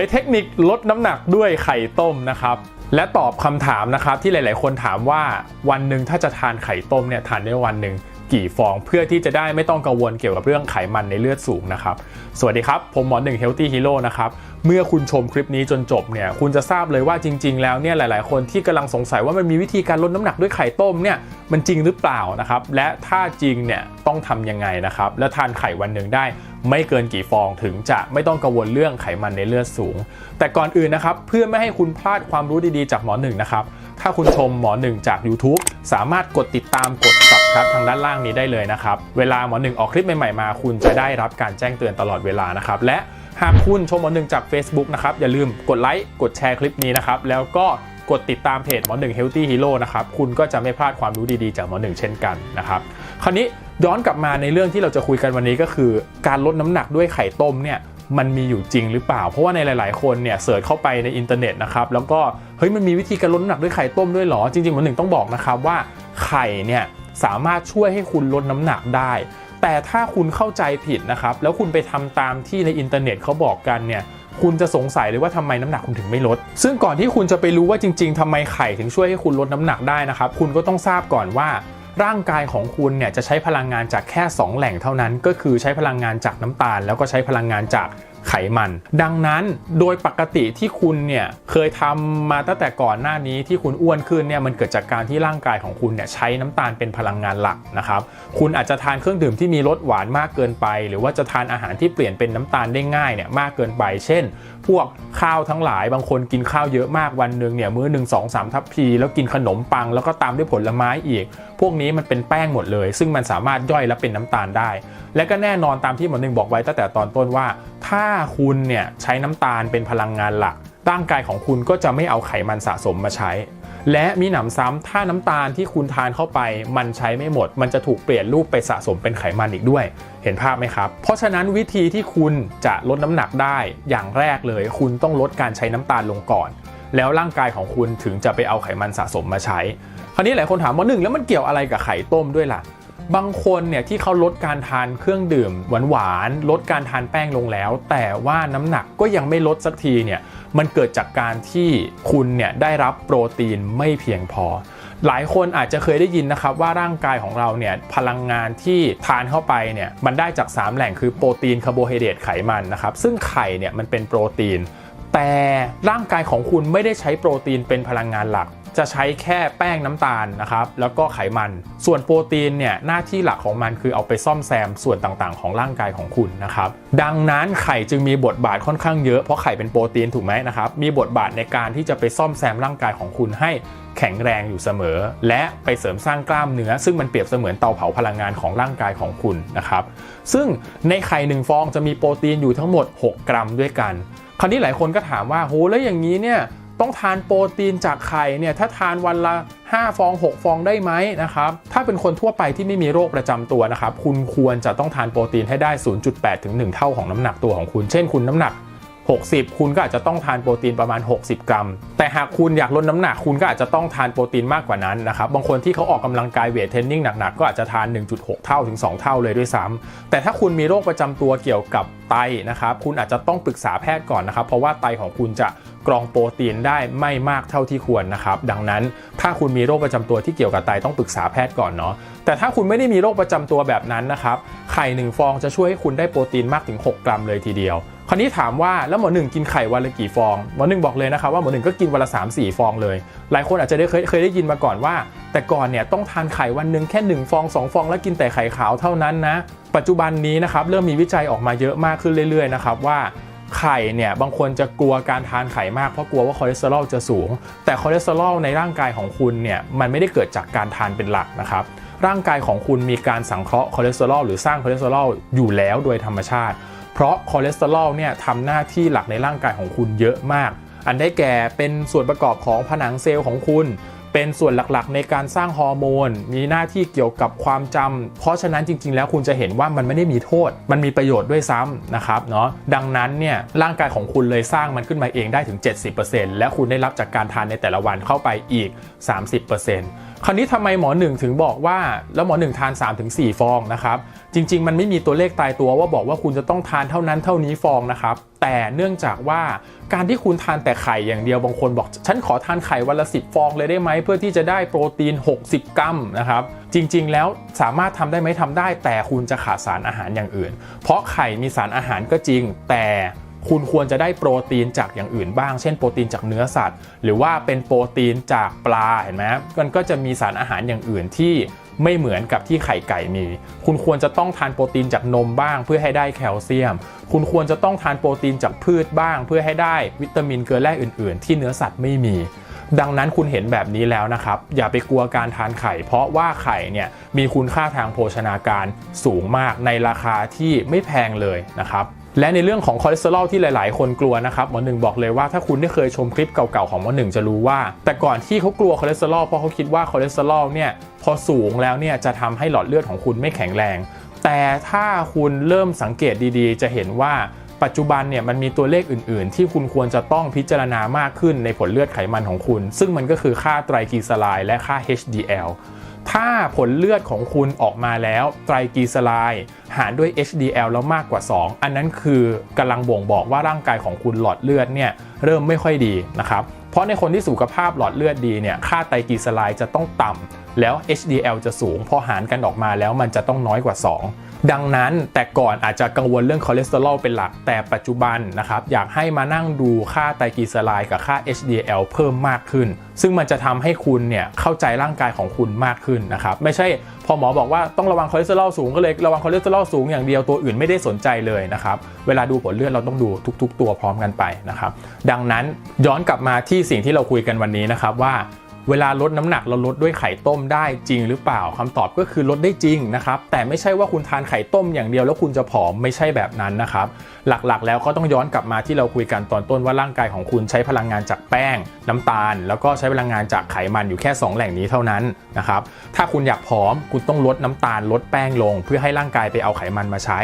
ยเทคนิคลดน้ำหนักด้วยไข่ต้มนะครับ และตอบคำถามนะครับที่หลาย ๆ คนถามว่าวันหนึ่งถ้าจะทานไข่ต้มเนี่ยทานได้วันหนึ่งกี่ฟองเพื่อที่จะได้ไม่ต้องกังวลเกี่ยวกับเรื่องไขมันในเลือดสูงนะครับ สวัสดีครับ ผมหมอหนึ่งเฮลตี้ฮีโร่นะครับ เมื่อคุณชมคลิปนี้จนจบเนี่ยคุณจะทราบเลยว่าจริง ๆ แล้วเนี่ยหลาย ๆ คนที่กำลังสงสัยว่ามันมีวิธีการลดน้ำหนักด้วยไข่ต้มเนี่ยมันจริงหรือเปล่านะครับและถ้าจริงเนี่ยต้องทำยังไงนะครับและทานไข่วันหนึ่งได้ไม่เกินกี่ฟองถึงจะไม่ต้องกังวลเรื่องไขมันในเลือดสูง แต่ก่อนอื่นนะครับเพื่อไม่ให้คุณพลาดความรู้ดีๆจากหมอหนึ่งนะครับถ้าคุณชมหมอหนึ่งจาก YouTube สามารถกดติดตามกด subscribe ทางด้านล่างนี้ได้เลยนะครับเวลาหมอหนึ่งออกคลิปใหม่ๆมา คุณจะได้รับการแจ้งเตือนตลอดเวลานะครับและ หากคุณชมหมอหนึ่งจาก Facebook นะครับ อย่าลืมกดไลค์กดแชร์คลิปนี้นะครับ แล้วก็กดติดตามเพจหมอหนึ่ง Healthy Hero นะครับ คุณก็จะไม่พลาดความรู้ดีๆ จากหมอหนึ่งเช่นกันนะครับ คราวนี้ย้อนกลับมาในเรื่องที่เราจะคุยกันวันนี้ก็คือ การลดน้ำหนักด้วยไข่ต้มเนี่ยมันมีอยู่จริงหรือเปล่า เพราะว่าในหลาย ๆ คนเนี่ยเสิร์ชเข้าไปในอินเทอร์เน็ตนะครับ แล้วก็เฮ้ยมันมีวิธีการลดน้ำหนักด้วยไข่ต้มด้วยเหรอ จริงๆหมอหนึ่งต้องบอกนะครับว่าไข่เนี่ยสามารถช่วยให้คุณลดน้ำหนักได้ แต่ถ้าคุณเข้าใจผิดนะครับ แล้วคุณไปทำตามที่ในอินเทอร์เน็ตเขาบอกกันเนี่ยคุณจะสงสัยเลยว่าทำไมน้ำหนักคุณถึงไม่ลด ซึ่งก่อนที่คุณจะไปรู้ว่าจริง ๆทำไมไข่ถึงช่วยให้คุณลดน้ำหนักได้นะครับ คุณก็ต้องทราบก่อนว่า ร่างกายของคุณเนี่ยจะใช้พลังงานจากแค่ 2 แหล่งเท่านั้น ก็คือใช้พลังงานจากน้ำตาล แล้วก็ใช้พลังงานจาก ไขมัน ดังนั้นโดยปกติที่คุณเนี่ยเคยทำมาตั้งแต่ก่อนหน้านี้ที่คุณอ้วนขึ้นเนี่ยมันเกิดจากการที่ร่างกายของคุณเนี่ยใช้น้ำตาลเป็นพลังงานหลักนะครับคุณอาจจะทานเครื่องดื่มที่มีรสหวานมากเกินไป หรือว่าจะทานอาหารที่เปลี่ยนเป็นน้ำตาลได้ง่ายเนี่ยมากเกินไป เช่น พวกข้าวทั้งหลายบางคนกินข้าวเยอะมากวันหนึ่งเนี่ยมื้อหนึ่งสองสามทัพพี แล้วกินขนมปัง แล้วก็ตามด้วยผลไม้อีก พวกนี้มันเป็นแป้งหมดเลย ซึ่งมันสามารถย่อยและเป็นน้ำตาลได้ และก็แน่นอนตามที่หมอหนึ่งบอกไว้ตั้งแต่ตอนต้นว่า ถ้าคุณเนี่ยใช้น้ำตาลเป็นพลังงานหลัก ร่างกายของคุณก็จะไม่เอาไขมันสะสมมาใช้ และมีหนำซ้ำถ้าน้ำตาลที่คุณทานเข้าไป มันใช้ไม่หมด มันจะถูกเปลี่ยนรูปไปสะสมเป็นไขมันอีกด้วย เห็นภาพไหมครับ เพราะฉะนั้นวิธีที่คุณจะลดน้ำหนักได้อย่างแรกเลย คุณต้องลดการใช้น้ำตาลลงก่อน แล้วร่างกายของคุณถึงจะไปเอาไขมันสะสมมาใช้ คราวนี้หลายคนถามว่าหนึ่งแล้วมันเกี่ยวอะไรกับไข่ต้มด้วยล่ะ บางคนเนี่ยที่เขาลดการทานเครื่องดื่มหวานๆลดการทานแป้งลงแล้ว แต่ว่าน้ำหนักก็ยังไม่ลดสักทีเนี่ยมันเกิดจากการที่คุณเนี่ยได้รับโปรตีนไม่เพียงพอ หลายคนอาจจะเคยได้ยินนะครับว่าร่างกายของเราเนี่ยพลังงานที่ทานเข้าไปเนี่ยมันได้จาก 3 แหล่งคือโปรตีนคาร์โบไฮเดรตไขมันนะครับซึ่งไข่เนี่ยมันเป็นโปรตีน แต่ร่างกายของคุณไม่ได้ใช้โปรตีนเป็นพลังงานหลัก จะใช้แค่แป้งน้ำตาลนะครับแล้วก็ไขมัน ส่วนโปรตีนเนี่ยหน้าที่หลักของมันคือเอาไปซ่อมแซมส่วนต่างๆ ของร่างกายของคุณนะครับดังนั้นไข่จึงมีบทบาทค่อนข้างเยอะเพราะไข่เป็นโปรตีนถูกไหมนะครับมีบทบาทในการที่จะไปซ่อมแซมร่างกายของคุณให้แข็งแรงอยู่เสมอ และไปเสริมสร้างกล้ามเนื้อ ซึ่งมันเปรียบเสมือนเตาเผาพลังงานของร่างกายของคุณนะครับซึ่งในไข่หนึ่งฟองจะมีโปรตีนอยู่ทั้งหมด 6 กรัมด้วยกัน คราวนี้หลายคนก็ถามว่าโหแล้วอย่างนี้เนี่ย ต้องทานโปรตีนจากไข่เนี่ยถ้าทานวันละ 5 ฟอง 6 ฟองได้ไหมนะครับถ้าเป็นคนทั่วไปที่ไม่มีโรคประจำตัวนะครับคุณควรจะต้องทานโปรตีนให้ได้ 0.8 ถึง 1 เท่าของน้ำหนักตัวของคุณ เช่นคุณน้ำหนัก 60 คุณก็อาจจะต้องทานโปรตีนประมาณ 60 กรัม แต่หากคุณอยากลดน้ำหนักคุณก็อาจจะต้องทานโปรตีนมากกว่านั้นนะครับ บางคนที่เขาออกกำลังกายเวทเทรนนิ่งหนักๆ ก็อาจจะทาน 1.6 เท่าถึง 2 เท่าเลยด้วยซ้ำแต่ถ้าคุณมีโรคประจำตัวเกี่ยวกับไตนะครับ คุณอาจจะต้องปรึกษาแพทย์ก่อนนะครับ เพราะว่าไตของคุณจะกรองโปรตีนได้ไม่มากเท่าที่ควรนะครับ ดังนั้นถ้าคุณมีโรคประจำตัวที่เกี่ยวกับไตต้องปรึกษาแพทย์ก่อนเนาะ แต่ถ้าคุณไม่ได้มีโรคประจำตัวแบบนั้นนะครับ ไข่หนึ่งฟองจะช่วยให้คุณได้โปรตีนมากถึง 6 กรัมเลยทีเดียว คราวนี้ถามว่าแล้วหมอหนึ่งกินไข่วันละกี่ฟองหมอหนึ่งบอกเลยนะครับว่าหมอหนึ่งก็กินวันละ3 4 ฟองเลย หลายคนอาจจะได้เคยเคยได้ยินมาก่อนว่า แต่ก่อนเนี่ยต้องทานไข่วันหนึ่งแค่ 1 ฟอง 2 ฟอง แล้วกินแต่ไข่ขาวเท่านั้นนะ ปัจจุบันนี้นะครับเริ่มมีวิจัยออกมาเยอะมากขึ้นเรื่อยๆนะครับว่าไข่เนี่ยบางคนจะกลัวการทานไข่มากเพราะกลัวว่าคอเลสเตอรอลจะสูง แต่คอเลสเตอรอลในร่างกายของคุณเนี่ยมันไม่ได้เกิดจากการทานเป็นหลักนะครับร่างกายของคุณมีการสังเคราะห์คอเลสเตอรอลหรือสร้างคอเลสเตอรอลอยู่แล้วโดยธรรมชาติ เพราะคอเลสเตอรอลเนี่ยทำหน้าที่หลักในร่างกายของคุณเยอะมาก อันได้แก่เป็นส่วนประกอบของผนังเซลล์ของคุณ เป็นส่วนหลักๆ ในการสร้างฮอร์โมน มีหน้าที่เกี่ยวกับความจำเพราะฉะนั้นจริง ๆ แล้วคุณจะเห็นว่ามันไม่ได้มีโทษ มันมีประโยชน์ด้วยซ้ำนะครับเนาะดังนั้นเนี่ยร่างกายของคุณเลยสร้างมันขึ้นมาเองได้ถึง 70%และคุณได้รับจากการทานในแต่ละวันเข้าไปอีก 30% คราวนี้ทำไมหมอหนึ่งถึงบอกว่าแล้วหมอหนึ่งทาน 3-4 ฟองนะครับ จริง ๆ มันไม่มีตัวเลขตายตัวว่าบอกว่าคุณจะต้องทานเท่านั้นเท่านี้ฟองนะครับ แต่เนื่องจากว่าการที่คุณทานแต่ไข่อย่างเดียวบางคนบอก ฉันขอทานไข่วันละ 10 ฟองเลยได้ไหมเพื่อที่จะได้โปรตีน 60 กรัมนะครับจริง ๆ แล้วสามารถทำได้ไหมทำได้ แต่คุณจะขาดสารอาหารอย่างอื่น เพราะไข่มีสารอาหารก็จริงแต่ คุณควรจะได้โปรตีนจากอย่างอื่นบ้าง เช่นโปรตีนจากเนื้อสัตว์ หรือว่าเป็นโปรตีนจากปลาเห็นไหมมันก็จะมีสารอาหารอย่างอื่นที่ไม่เหมือนกับที่ไข่ไก่มี คุณควรจะต้องทานโปรตีนจากนมบ้าง เพื่อให้ได้แคลเซียม คุณควรจะต้องทานโปรตีนจากพืชบ้าง เพื่อให้ได้วิตามินเกลือแร่อื่น ๆ ที่เนื้อสัตว์ไม่มี ดังนั้นคุณเห็นแบบนี้แล้วนะครับ อย่าไปกลัวการทานไข่ เพราะว่าไข่เนี่ยมีคุณค่าทางโภชนาการสูงมากในราคาที่ไม่แพงเลยนะครับ และในเรื่องของคอเลสเตอรอลที่หลาย ๆ คนกลัวนะครับหมอหนึ่งบอกเลยว่าถ้าคุณได้เคยชมคลิปเก่า ๆ ของหมอหนึ่งจะรู้ว่า แต่ก่อนที่เขากลัวคอเลสเตอรอลเพราะเขาคิดว่าคอเลสเตอรอลเนี่ยพอสูงแล้วเนี่ยจะทำให้หลอดเลือดของคุณไม่แข็งแรง แต่ถ้าคุณเริ่มสังเกตดีๆ จะเห็นว่าปัจจุบันเนี่ยมันมีตัวเลขอื่น ๆ ที่คุณควรจะต้องพิจารณามากขึ้นในผลเลือดไขมันของคุณ ซึ่งมันก็คือค่าไตรกลีเซอไรด์และค่า HDL ถ้าผลเลือดของคุณออกมาแล้วไตรกลีเซอไรด์หารด้วย HDL แล้วมากกว่า 2 อันนั้นคือกำลังบ่งบอกว่าร่างกายของคุณหลอดเลือดเนี่ยเริ่มไม่ค่อยดีนะครับเพราะในคนที่สุขภาพหลอดเลือดดีเนี่ยค่าไตรกลีเซอไรด์จะต้องต่ำแล้ว HDL จะสูงพอหารกันออกมาแล้วมันจะต้องน้อยกว่า 2 ดังนั้นแต่ก่อนอาจจะกังวลเรื่องคอเลสเตอรอลเป็นหลัก แต่ปัจจุบันนะครับอยากให้มานั่งดูค่าไตรกลีเซอไรด์กับค่า HDL เพิ่มมากขึ้น ซึ่งมันจะทำให้คุณเนี่ยเข้าใจร่างกายของคุณมากขึ้นนะครับไม่ใช่พอหมอบอกว่าต้องระวังคอเลสเตอรอลสูงก็เลยระวังคอเลสเตอรอลสูงอย่างเดียวตัวอื่นไม่ได้สนใจเลยนะครับเวลาดูผลเลือดเราต้องดูทุก ๆ ตัวพร้อมกันไปนะครับดังนั้นย้อนกลับมาที่สิ่งที่เราคุยกันวันนี้นะครับว่า เวลาลดน้ำหนักเราลดด้วยไข่ต้มได้จริงหรือเปล่าคำตอบก็คือลดได้จริงนะครับ แต่ไม่ใช่ว่าคุณทานไข่ต้มอย่างเดียวแล้วคุณจะผอมไม่ใช่แบบนั้นนะครับ หลักๆ แล้วก็ต้องย้อนกลับมาที่เราคุยกันตอนต้นว่าร่างกายของคุณใช้พลังงานจากแป้ง น้ำตาล แล้วก็ใช้พลังงานจากไขมันอยู่แค่ 2 แหล่งนี้เท่านั้นนะครับถ้าคุณอยากผอมคุณต้องลดน้ำตาลลดแป้งลง เพื่อให้ร่างกายไปเอาไขมันมาใช้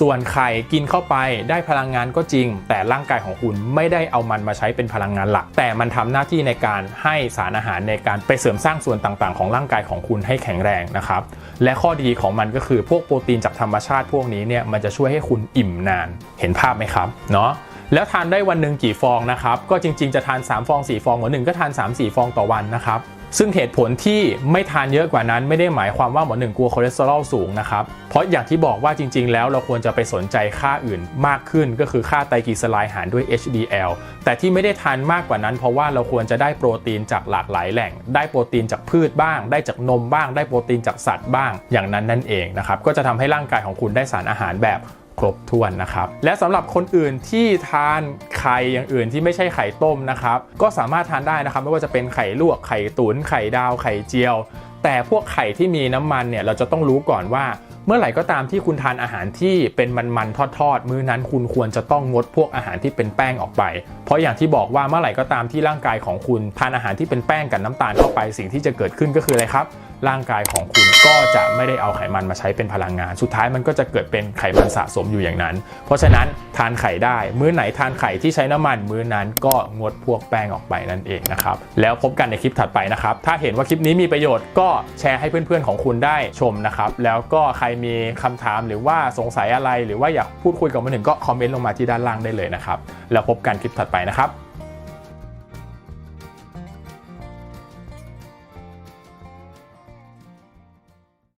ส่วนไข่กินเข้าไปได้พลังงานก็จริง แต่ร่างกายของคุณไม่ได้เอามันมาใช้เป็นพลังงานหลัก แต่มันทำหน้าที่ในการให้สารอาหารในการไปเสริมสร้างส่วนต่างๆ ของร่างกายของคุณให้แข็งแรงนะครับและข้อดีของมันก็คือพวกโปรตีนจากธรรมชาติพวกนี้เนี่ยมันจะช่วยให้คุณอิ่มนานเห็นภาพไหมครับเนาะแล้วทานได้วันหนึ่งกี่ฟองนะครับก็จริง ๆจะทาน 3 ฟอง 4 ฟองหมอหนึ่งก็ทาน 3-4 ฟองต่อวันนะครับ ซึ่งเหตุผลที่ไม่ทานเยอะกว่านั้นไม่ได้หมายความว่าหมอหนึ่งกลัวคอเลสเตอรอลสูงนะครับเพราะอย่างที่บอกว่าจริง ๆ แล้วเราควรจะไปสนใจค่าอื่นมากขึ้น ก็คือค่าไตรกลีเซอไรด์หารด้วย HDL แต่ที่ไม่ได้ทานมากกว่านั้น เพราะว่าเราควรจะได้โปรตีนจากหลากหลายแหล่ง ได้โปรตีนจากพืชบ้าง ได้จากนมบ้าง ได้โปรตีนจากสัตว์บ้าง อย่างนั้นนั่นเองนะครับก็จะทำให้ร่างกายของคุณได้สารอาหารแบบ ครบถ้วนนะครับ และสำหรับคนอื่นที่ทานไข่อย่างอื่นที่ไม่ใช่ไข่ต้มนะครับ ก็สามารถทานได้นะครับ ไม่ว่าจะเป็นไข่ลวกไข่ตุน๋นไข่ดาวไข่เจียว แต่พวกไข่ที่มีน้ำมันเนี่ยเราจะต้องรู้ก่อนว่า เมื่อไหร่ก็ตามที่คุณทานอาหารที่เป็นมันๆทอดๆ มื้อนั้นคุณควรจะต้องงดพวกอาหารที่เป็นแป้งออกไป เพราะอย่างที่บอกว่าเมื่อไหร่ก็ตามที่ร่างกายของคุณทานอาหารที่เป็นแป้งกับน้ำตาลเข้าไปสิ่งที่จะเกิดขึ้นก็คืออะไรครับ ร่างกายของคุณก็จะไม่ได้เอาไขมันมาใช้เป็นพลังงาน สุดท้ายมันก็จะเกิดเป็นไขมันสะสมอยู่อย่างนั้น เพราะฉะนั้นทานไข่ได้ มื้อไหนทานไข่ที่ใช้น้ำมัน มื้อนั้นก็งดพวกแป้งออกไปนั่นเองนะครับแล้วพบกันในคลิปถัดไปนะครับถ้าเห็นว่าคลิปนี้มีประโยชน์ก็แชร์ให้เพื่อนๆของคุณได้ชมนะครับแล้วก็ใครมีคำถามหรือว่าสงสัยอะไร หรือว่าอยากพูดคุยกับมันหนึ่งก็คอมเมนต์ลงมาที่ด้านล่างได้เลยนะครับ แล้วพบกันคลิปถัดไปนะครับ